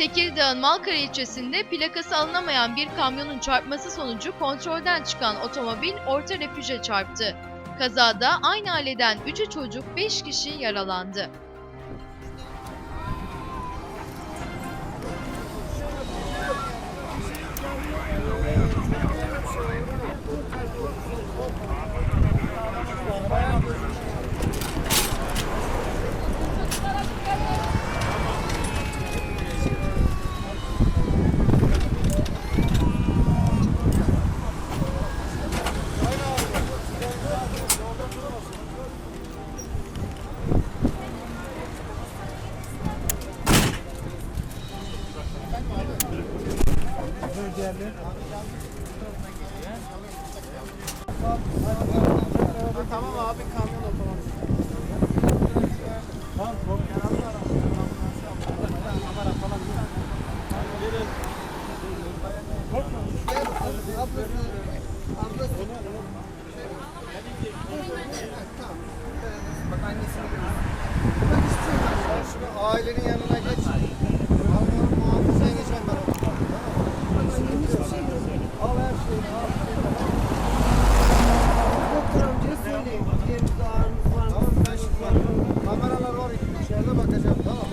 Tekirdağ'ın Malkara ilçesinde plakası alınamayan bir kamyonun çarpması sonucu kontrolden çıkan otomobil orta refüje çarptı. Kazada aynı aileden 3'ü çocuk 5 kişi yaralandı. Tamam abi kamyon otomatik. Tamam. Bak annesini Ailenin yanına İçeride bakacağım tamam.